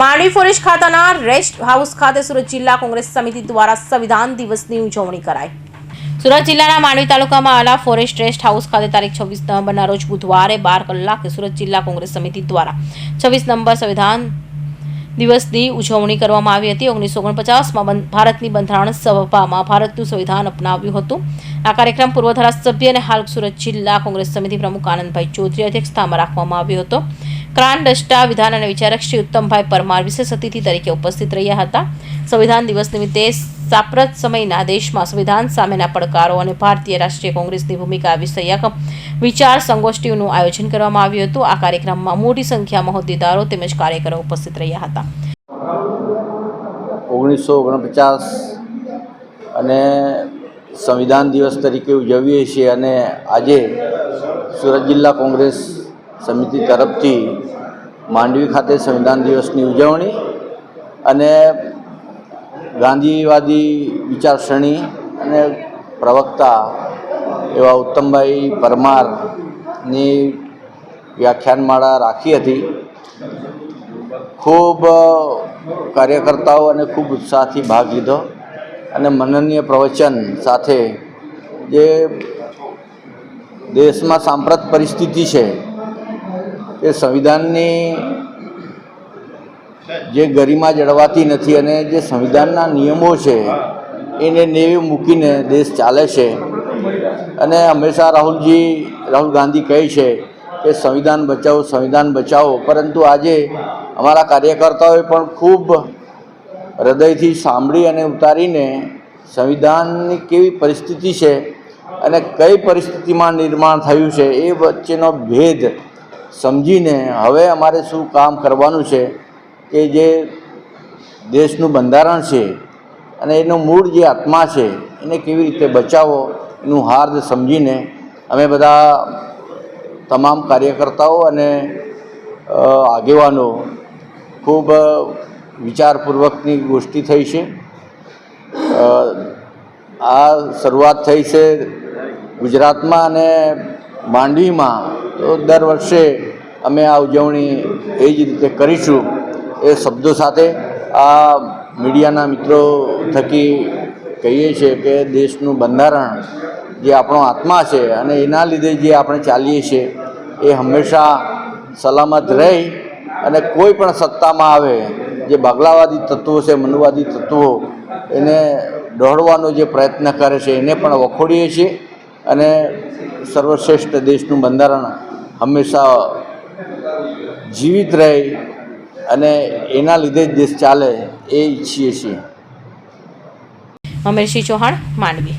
Mandvi forest ખાતાના rest house ખાતે સુરત જિલ્લા કોંગ્રેસ સમિતિ દ્વારા સંવિધાન દિવસની ઉજવણી કરાઈ. સુરત જિલ્લાના માંડવી તાલુકામાં આવેલા ફોરેસ્ટ રેસ્ટ હાઉસ ખાતે તારીખ છવ્વીસ નવેમ્બરના રોજ બુધવારે બાર કલાકે સુરત જિલ્લા કોંગ્રેસ સમિતિ દ્વારા છવ્વીસ નંબર સંવિધાન દિવસની ઉજવણી કરવામાં આવી હતી. ઓગણીસો ઓગણપચાસમાં ભારતની બંધારણ સભામાં ભારતનું સંવિધાન અપનાવ્યું હતું. આ કાર્યક્રમ પૂર્વ ધારાસભ્ય અને હાલ સુરત જિલ્લા કોંગ્રેસ સમિતિ પ્રમુખ આનંદભાઈ ચૌધરી અધ્યક્ષતામાં રાખવામાં આવ્યો હતો. ક્રાંત ડસ્ટા વિધાન અને વિચારક શ્રી ઉત્તમભાઈ પરમાર વિશેષ અતિથિ તરીકે ઉપસ્થિત રહ્યા હતા. સંવિધાન દિવસ નિમિત્તે સાંપ્રત સમયના દેશમાં સંવિધાન સામેના પડકારો અને ભારતીય રાષ્ટ્રીય કોંગ્રેસની ભૂમિકા વિષયક વિચાર સંગોષ્ઠીઓનું આયોજન કરવામાં આવ્યું હતું. આ કાર્યક્રમમાં મોટી સંખ્યામાં હોદ્દેદારો તેમજ કાર્યકરો ઉપસ્થિત રહ્યા હતા. ઓગણીસો ઓગણપચાસ અને સંવિધાન દિવસ તરીકે ઉજવીએ છીએ અને આજે સુરત જિલ્લા કોંગ્રેસ સમિતિ તરફથી માંડવી ખાતે સંવિધાન દિવસની ઉજવણી અને ગાંધીવાદી વિચારસરણી અને પ્રવક્તા એવા ઉત્તમભાઈ પરમારની વ્યાખ્યાનમાળા રાખી હતી. ખૂબ કાર્યકર્તાઓ અને ખૂબ ઉત્સાહથી ભાગ લીધો અને મનનીય પ્રવચન સાથે જે દેશમાં સાંપ્રત પરિસ્થિતિ છે એ સંવિધાનની જે ગરિમા જળવાતી નથી અને જે સંવિધાનના નિયમો છે, એને નેવે મૂકીને દેશ ચાલે છે. અને હંમેશા રાહુલજી, રાહુલ ગાંધી કહે છે કે સંવિધાન બચાવો સંવિધાન બચાવો. પરંતુ આજે અમારા કાર્યકર્તાઓએ પણ ખૂબ હૃદયથી સાંભળી અને ઉતારીને સંવિધાનની કેવી પરિસ્થિતિ છે અને કઈ પરિસ્થિતિમાં નિર્માણ થયું છે એ વચ્ચેનો ભેદ સમજીને હવે અમારે શું કામ કરવાનું છે કે જે દેશનું બંધારણ છે અને એનો મૂળ જે આત્મા છે એને કેવી રીતે બચાવો એનું હાર્દ સમજીને અમે બધા તમામ કાર્યકર્તાઓ અને આગેવાનો ખૂબ વિચારપૂર્વકની ગોષ્ઠી થઈ છે. આ શરૂઆત થઈ છે ગુજરાતમાં અને માંડવીમાં. તો દર વર્ષે અમે આ ઉજવણી એ જ રીતે કરીશું એ શબ્દો સાથે આ મીડિયાના મિત્રો થકી કહીએ છીએ કે દેશનું બંધારણ જે આપણો આત્મા છે અને એના લીધે જે આપણે ચાલીએ છીએ એ હંમેશા સલામત રહી અને કોઈ પણ સત્તામાં આવે, જે બગલાવાદી તત્વો છે, મનુવાદી તત્વો, એને દોડવાનો જે પ્રયત્ન કરે છે, એને પણ વખોડીએ છીએ અને સર્વશ્રેષ્ઠ દેશનું બંધારણ હંમેશા જીવિત રહે અને એના લીધે જ દેશ ચાલે એ ઈચ્છીએ છીએ. અમરસિંહ ચૌહાણ માંડવી.